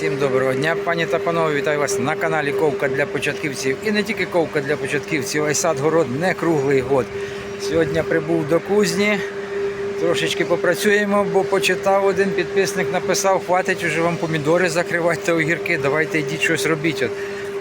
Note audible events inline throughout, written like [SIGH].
Всім доброго дня, пані та панове. Вітаю вас на каналі Ковка для початківців. І не тільки ковка для початківців, а й сад город не круглий год. Сьогодні прибув до кузні. Трошечки попрацюємо, бо почитав один підписник, написав, хватить уже вам помідори закривати та огірки. Давайте йдіть щось робіть. От.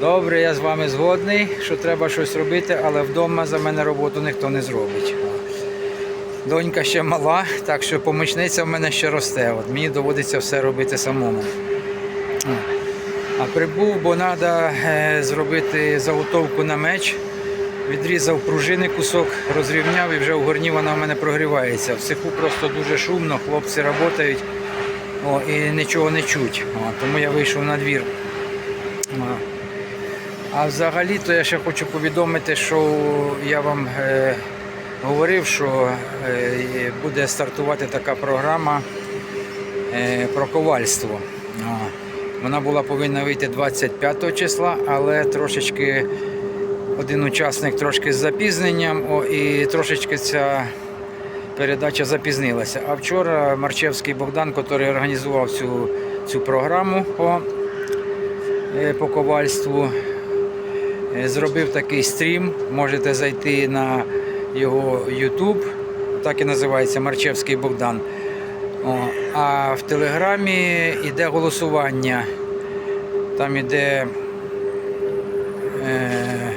Добре, я з вами згодний, що треба щось робити, але вдома за мене роботу ніхто не зробить. Донька ще мала, так що помічниця в мене ще росте. От мені доводиться все робити самому. Прибув, бо треба зробити заготовку на меч. Відрізав пружини кусок, розрівняв і вже в горні вона в мене прогрівається. В цеху просто дуже шумно, хлопці працюють і нічого не чуть. О, тому я вийшов на двір. О. А взагалі-то я ще хочу повідомити, що я вам е, говорив, що е, буде стартувати така програма е, про ковальство. О, Вона була повинна вийти 25 числа, але трошечки один учасник трошки з запізненням, і трошечки ця передача запізнилася. А вчора Марчевський Богдан, який організував цю, цю програму о, е, по ковальству, е, зробив такий стрім. Можете зайти на його YouTube, так і називається Марчевський Богдан. О, а в Телеграмі йде голосування. Там іде е,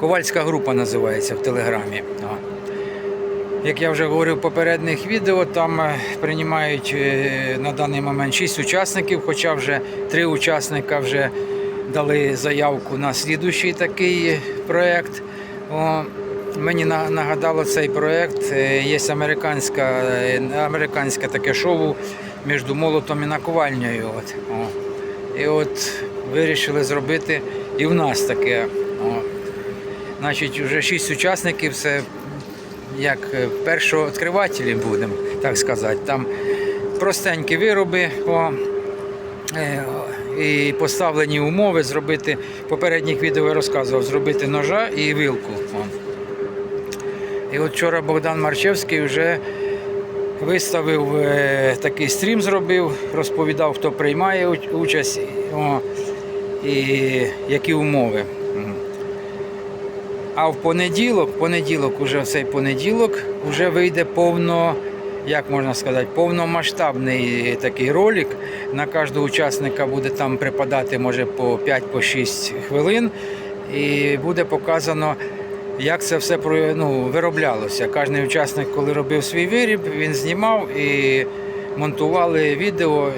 ковальська група називається в Телеграмі. Як я вже говорив в попередніх відео, там е, приймають е, на даний момент 6 учасників, хоча вже 3 учасника вже дали заявку на слідущий такий проєкт. Мені нагадало цей проєкт. е, Є американська, е, американське таке шоу між молотом і наковальнею. От. О. І от вирішили зробити і в нас таке. О. Значить, вже шість учасників, це як е, першооткривателі будемо, так сказати. Там простенькі вироби. О. І поставлені умови зробити, попередніх відео я розказував, зробити ножа і вилку. І от вчора Богдан Марчевський вже виставив е, такий стрім, зробив, розповідав, хто приймає участь о, і які умови. А в понеділок, понеділок, уже в цей понеділок, вже вийде повно, як можна сказати, повномасштабний такий ролик. На кожного учасника буде там припадати може по 5-6 хвилин. І буде показано, як це все ну, вироблялося. Кожен учасник, коли робив свій виріб, він знімав і монтували відео,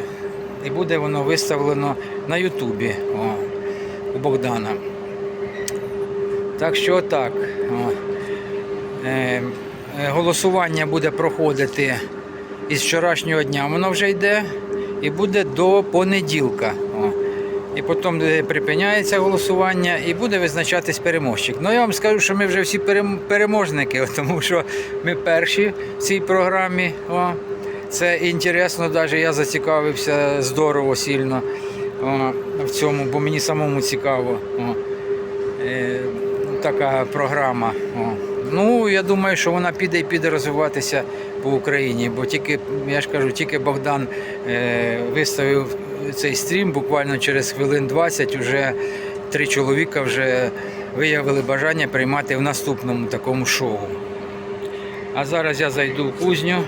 і буде воно виставлено на Ютубі о, у Богдана. Так що так. О. Е, е, голосування буде проходити із вчорашнього дня. Воно вже йде і буде до понеділка. І потім припиняється голосування і буде визначатись переможчик. Ну я вам скажу, що ми вже всі переможники, [LAUGHS] тому що ми перші в цій програмі. О. Це інтересно, навіть я зацікавився здорово сильно о, в цьому, бо мені самому цікаво. О. Е, така програма. О. Ну, я думаю, що вона піде і піде розвиватися по Україні, бо тільки, я ж кажу, тільки Богдан е, виставив цей стрім, буквально через хвилин 20 вже три чоловіка вже виявили бажання приймати в наступному такому шоу. А зараз я зайду в кузню.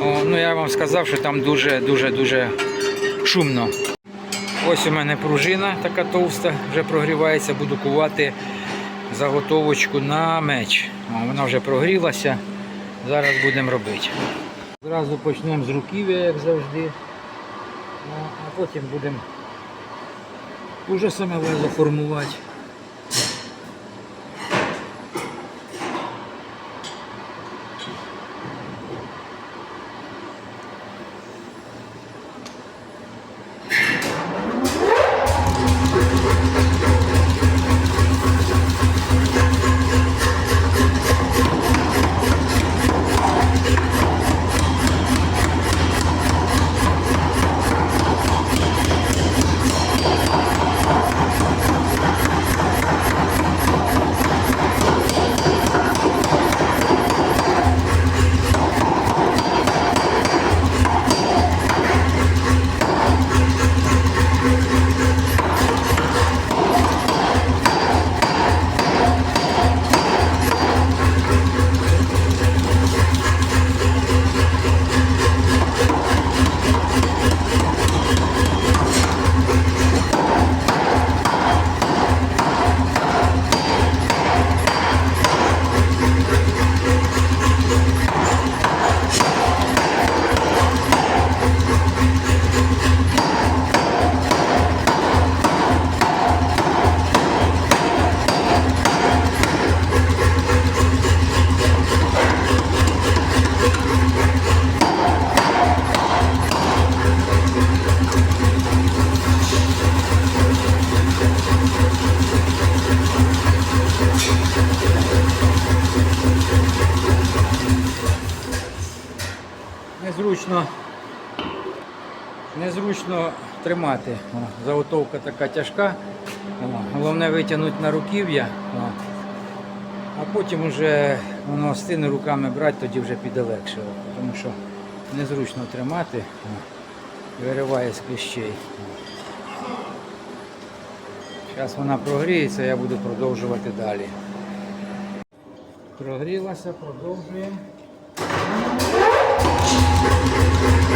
О, ну я вам сказав, що там дуже дуже дуже шумно. Ось у мене пружина така товста, вже прогрівається, буду кувати заготовочку на меч. О, вона вже прогрілася. Зараз будемо робити. Зразу почнемо з руків'я, як завжди. О, а потім будемо уже саме лезо формувати. Незручно, незручно тримати. О, заготовка така тяжка. О, головне витягнути на руків'я. А потім вже воно стине руками брати, тоді вже піде легше. Тому що незручно тримати, о, вириває з кліщей. Зараз вона прогріється, я буду продовжувати далі. Прогрілася, продовжуємо. Ще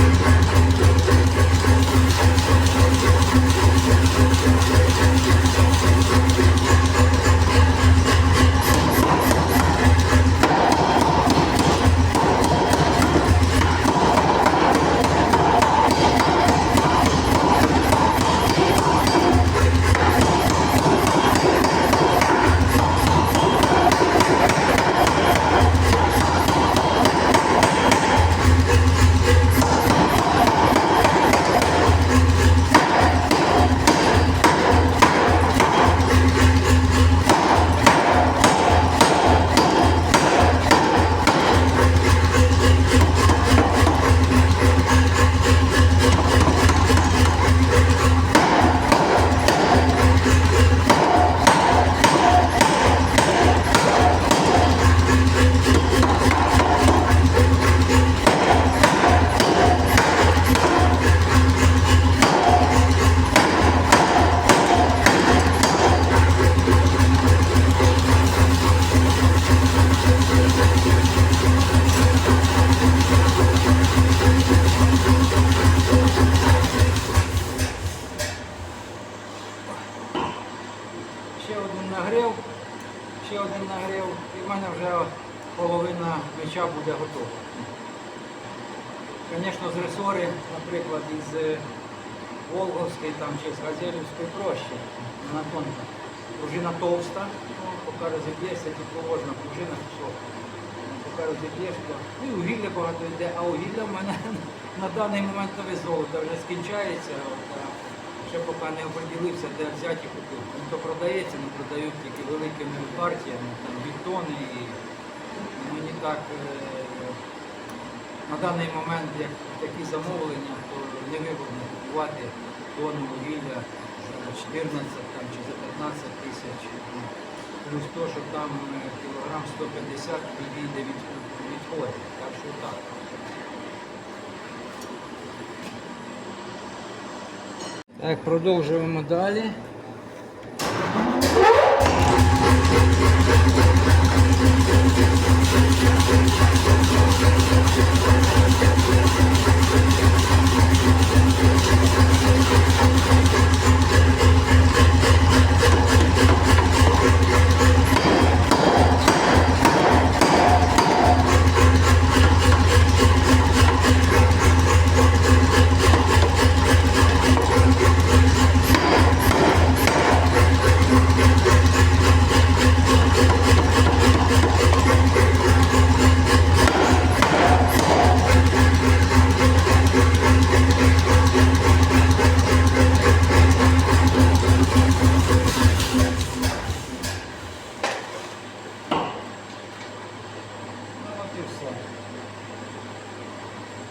багато а угілля в мене [LAUGHS] на даний момент нове золото вже скінчається. Ще поки не оприділився, де взяти і купити. Ну, то продається, не продають тільки великими партіями, там бітони і мені так е, на даний момент, як такі замовлення, то невигодно купувати тонну вугілля за 14 там, чи за 15 тисяч. Ну, Плюс то, що там е, кілограм 150 відійде від відходів. Так що так. Так, продовжуємо далі.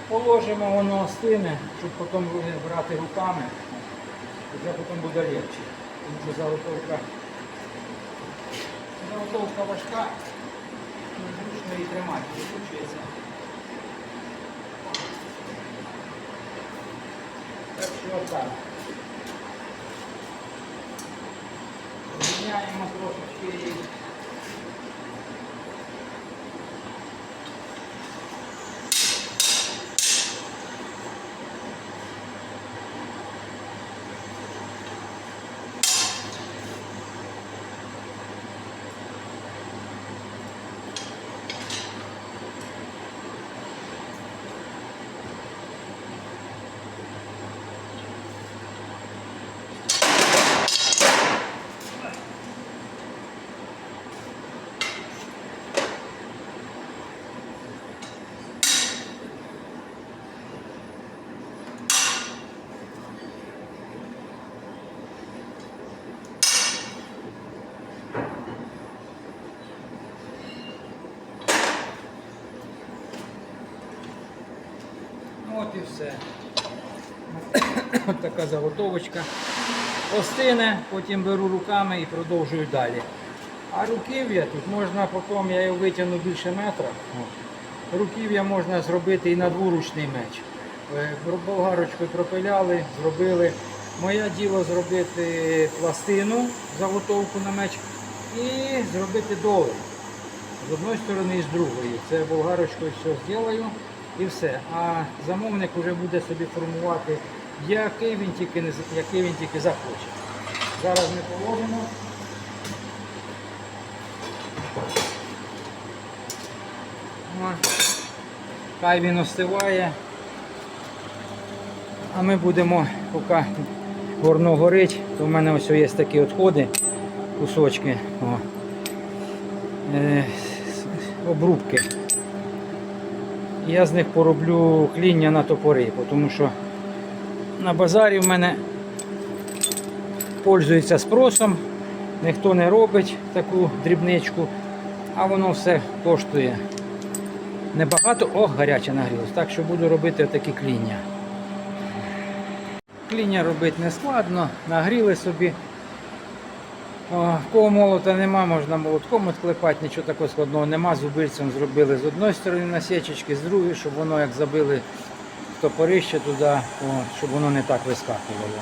Положимо воно остине, щоб потім брати руками. Вже потім буде легше. Тому що заготовка, заготовка важка, незручно її тримати, викручується. Так що отак. Зміняємо трошечки її. Все. Ось така заготовочка. Остине, потім беру руками і продовжую далі. А руків'я тут можна потім, я його витягну більше метра. Руків'я можна зробити і на дворучний меч. Е, Болгарочкою пропиляли, зробили. Моє діло зробити пластину, заготовку на меч і зробити долу. З одної сторони і з другої. Це болгарочкою все зроблю і все. А замовник вже буде собі формувати, який він тільки, не який він тільки захоче. Зараз ми положимо. Хай він остиває. А ми будемо, поки горно горить, то в мене ось є такі відходи, кусочки. О. Е, обрубки. Я з них пороблю кління на топори, тому що на базарі в мене пользується спросом, ніхто не робить таку дрібничку, а воно все коштує небагато. О, гаряче нагрілось. Так що буду робити такі кління. Кління робити не складно, нагріли собі. В кого молота нема, можна молотком відклепати, нічого такого складного нема. Зубильцем зробили з одної сторони насічечки, з другої, щоб воно як забили топорище туди, о, щоб воно не так вискакувало.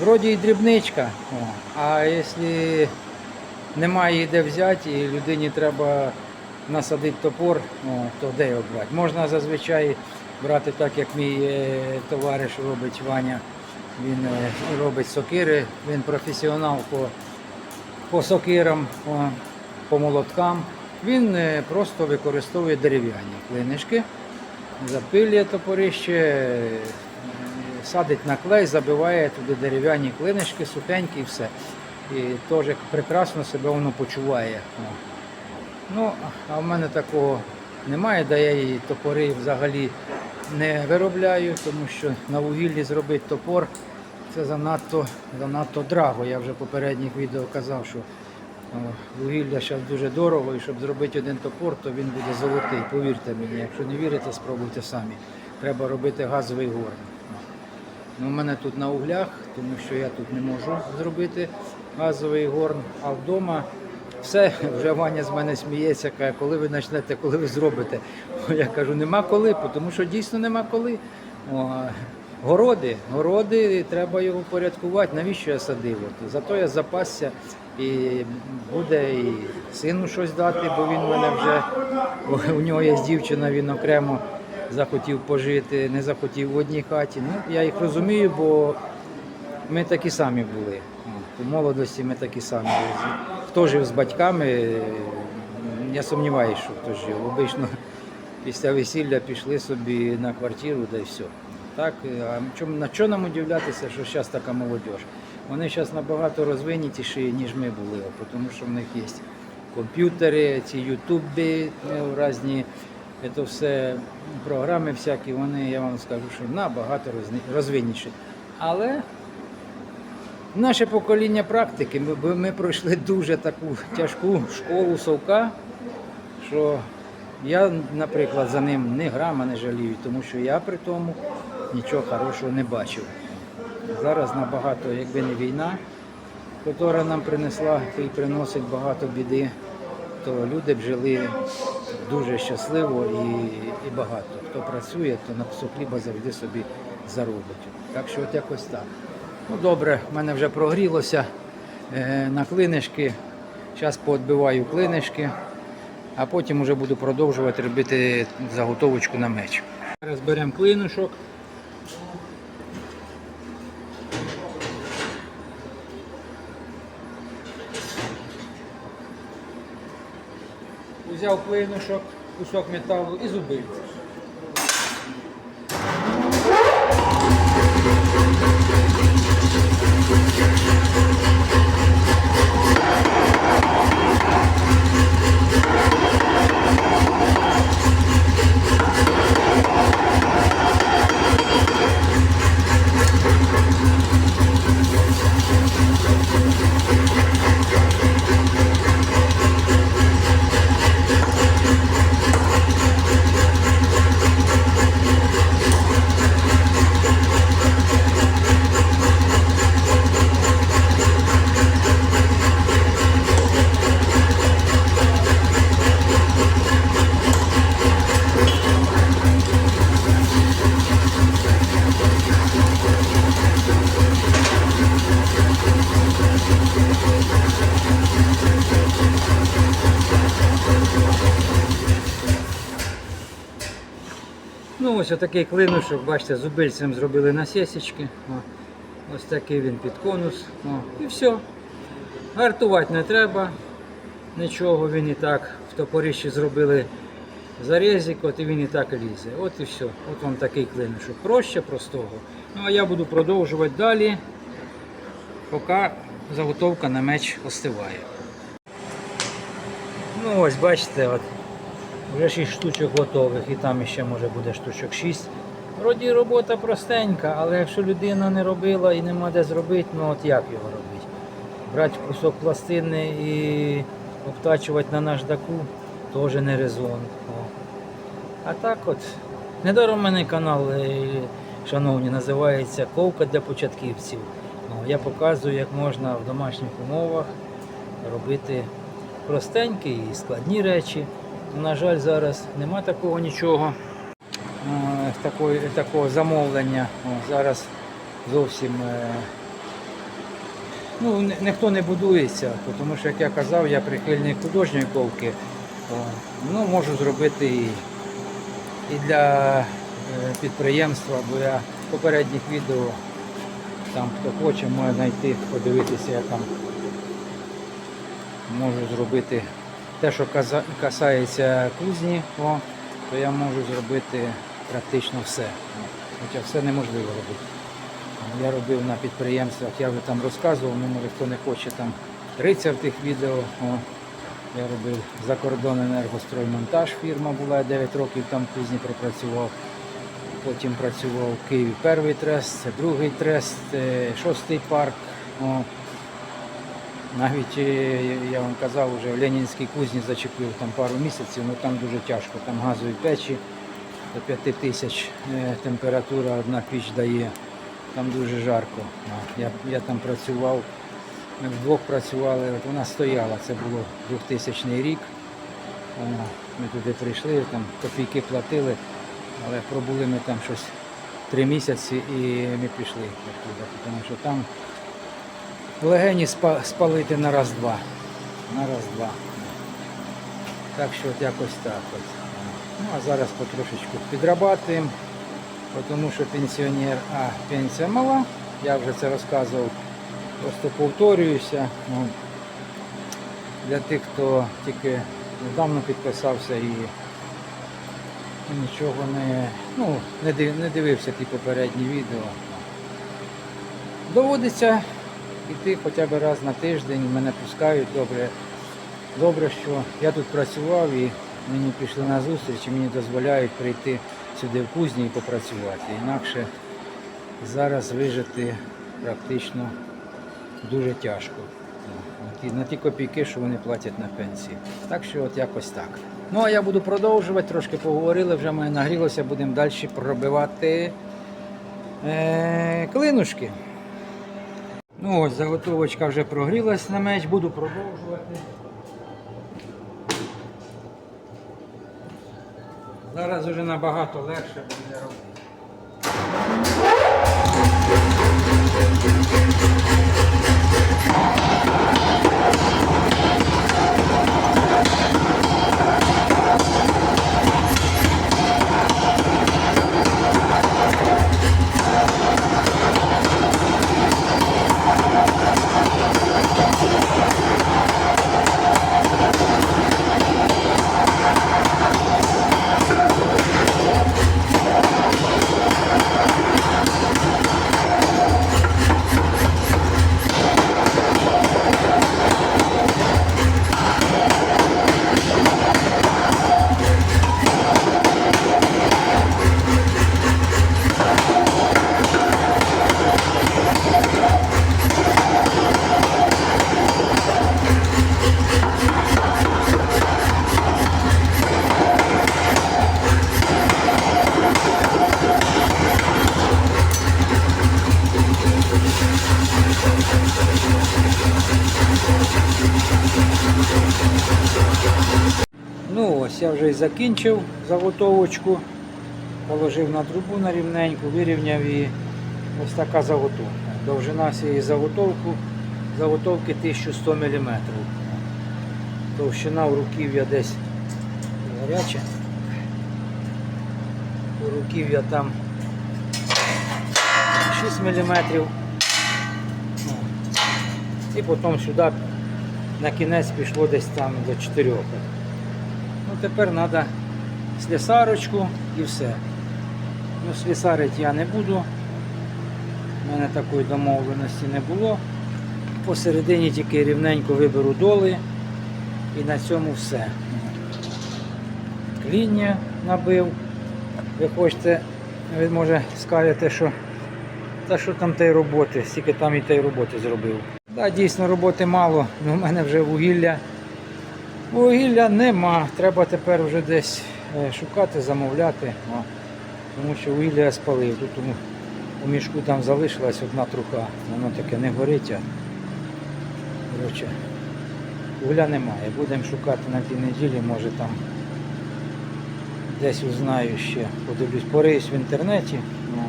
Вроді і дрібничка, о, а якщо немає її де взяти і людині треба насадити топор, о, то де його брати? Можна зазвичай брати так, як мій е, товариш робить Ваня. Він е, робить сокири, він професіонал по, по сокирам, по, по молоткам. Він е, просто використовує дерев'яні клинишки, запилює топорище, е, садить на клей, забиває туди дерев'яні клинишки, сухенькі і все. І теж прекрасно себе воно почуває. Ну, а в мене такого немає, де я її топори взагалі не виробляю, тому що на вугіллі зробити топор це занадто, занадто драго. Я вже в попередніх відео казав, що вугілля зараз дуже дорого, і щоб зробити один топор, то він буде золотий. Повірте мені, якщо не вірите, спробуйте самі. Треба робити газовий горн. Ну, у мене тут на углях, тому що я тут не можу зробити газовий горн, а вдома все, вже Ваня з мене сміється, каже, коли ви почнете, коли ви зробите. Я кажу, нема коли, тому що дійсно нема коли. Городи, городи, треба його порядкувати. Навіщо я садив? От, Зато я запасся і буде і сину щось дати, бо він мене вже у нього є дівчина, він окремо захотів пожити, не захотів в одній хаті. Ну, я їх розумію, бо ми такі самі були. У молодості ми такі самі. Хто жив з батьками, я сумніваюся, що хто жив. Обично після весілля пішли собі на квартиру, й все. Так, а на що нам удивлятися, що зараз така молодь? Вони зараз набагато розвинутіші, ніж ми були, тому що в них є комп'ютери, ці ютуби, ну, різні це все програми всякі, вони, я вам скажу, що набагато розвинніші. Але Наше покоління практики, ми, ми пройшли дуже таку тяжку школу совка, що я, наприклад, за ним ні грама не жалію, тому що я при тому нічого хорошого не бачив. Зараз набагато, якби не війна, яка нам принесла і приносить багато біди, то люди б жили дуже щасливо і, і багато. Хто працює, то на кусок хліба завжди собі заробить. Так що от якось так. Ну добре, в мене вже прогрілося е, на клинишки. Зараз поотбиваю клинишки, а потім вже буду продовжувати робити заготовочку на меч. Зараз беремо клинушок. Взяв плинушок, кусок металу і зубильця. Ну, ось отакий клинушок, бачите, зубильцем зробили насісечки. Ось такий він під конус. О, і все. Гартувати не треба. Нічого, він і так в топорищі зробили зарізик, от і він і так лізе. От і все. От вам такий клинушок. Проще простого. Ну а я буду продовжувати далі, поки заготовка на меч остиває. Ну ось бачите, от вже 6 штучок готових і там ще може буде штучок 6. Вроді робота простенька, але якщо людина не робила і нема де зробити, ну от як його робити? Брати кусок пластини і обтачувати на наждаку теж не резон. А так от, недаром в мене канал, е, шановні, називається Ковка для початківців. Я показую, як можна в домашніх умовах робити простенькі і складні речі. На жаль, зараз нема такого нічого, е, такої, такого замовлення. Зараз зовсім е, ну, ніхто не будується, тому що, як я казав, я прихильник художньої ковки. Ну, можу зробити і, і для е, підприємства, бо я в попередніх відео там хто хоче, може знайти, подивитися, я там можу зробити те, що касається кузні, о, то я можу зробити практично все. Хоча все неможливо робити. Я робив на підприємствах, я вже там розказував, ну може хто не хоче там риться в тих відео. О, я робив за кордон енергостроймонтаж, фірма була, я 9 років там в кузні пропрацював. Потім працював в Києві перший трест, другий трест, е, шостий парк. О, навіть е, я вам казав, вже в Ленінській кузні зачепив там пару місяців, але там дуже тяжко. Там газові печі до 5 тисяч е, температура одна піч дає. Там дуже жарко. Я, я там працював, ми вдвох працювали, от вона стояла, це було 2000 рік. Ми туди прийшли, там копійки платили, але пробули ми там щось три місяці і ми пішли тому що там легені спалити на раз-два. На раз-два. Так що от якось так. От. Ну а зараз потрошечку підрабатуємо, тому що пенсіонер, а пенсія мала, я вже це розказував, просто повторююся. Ну, для тих, хто тільки недавно підписався і нічого не, ну, не, дивився ті попередні відео. Доводиться йти хоча б раз на тиждень, мене пускають добре. Добре, що я тут працював і мені пішли на зустріч і мені дозволяють прийти сюди в кузні і попрацювати. Інакше зараз вижити практично дуже тяжко. На ті, на ті копійки, що вони платять на пенсії. Так що от якось так. Ну а я буду продовжувати, трошки поговорили, вже мене нагрілося, будемо далі пробивати е, клинушки. Ну ось заготовочка вже прогрілась на меч, буду продовжувати. Зараз вже набагато легше буде робити. Вже закінчив заготовочку, положив на трубу на рівненьку, вирівняв і ось така заготовка. Довжина цієї заготовки, заготовки 1100 мм. Товщина в руків'я десь гаряча. У руків'я там 6 мм. І потім сюди на кінець пішло десь там до 4. Ну тепер треба слісарочку і все. Ну, слісарити я не буду. У мене такої домовленості не було. Посередині тільки рівненько виберу доли і на цьому все. Кління набив. Ви хочете, ви може скажете, що та що там тієї роботи, стільки там і тієї роботи зробив. Так, дійсно роботи мало, але в мене вже вугілля. Вугілля нема. Треба тепер вже десь е, шукати, замовляти. Тому що вугілля я спалив. Тут у, мішку там залишилась одна труха. Воно таке не горить. А, вугілля немає. Будемо шукати на тій неділі, може там десь узнаю ще. Подивлюсь, пориюсь в інтернеті. Ну,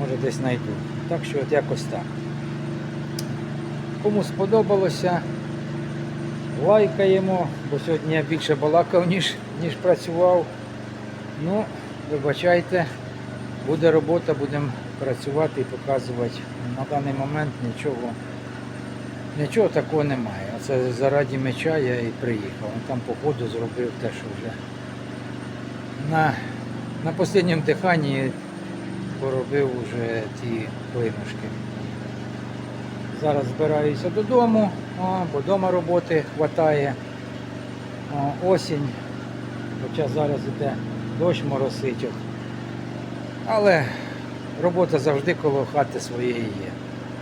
може десь знайду. Так що от якось так. Кому сподобалося, лайкаємо, бо сьогодні я більше балакав, ніж, ніж працював. Ну, вибачайте, буде робота, будемо працювати і показувати. На даний момент нічого, нічого такого немає. Оце заради меча я і приїхав. Там по ходу зробив те, що вже на, на останньому диханні поробив вже ті плинушки. Зараз збираюся додому, бо вдома роботи вистачає. Осінь, хоча зараз іде дощ моросить. Але робота завжди коло хати своєї є.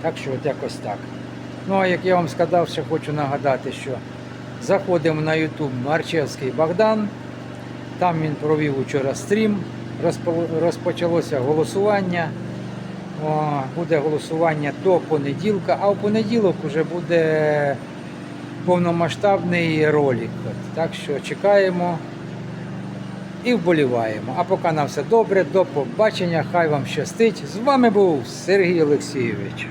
Так що от якось так. Ну а як я вам сказав, ще хочу нагадати, що заходимо на YouTube Марчевський Богдан. Там він провів вчора стрім, розпочалося голосування. Буде голосування до понеділка, а в понеділок вже буде повномасштабний ролик. Так що чекаємо і вболіваємо. А поки нам все добре, до побачення, хай вам щастить. З вами був Сергій Олексійович.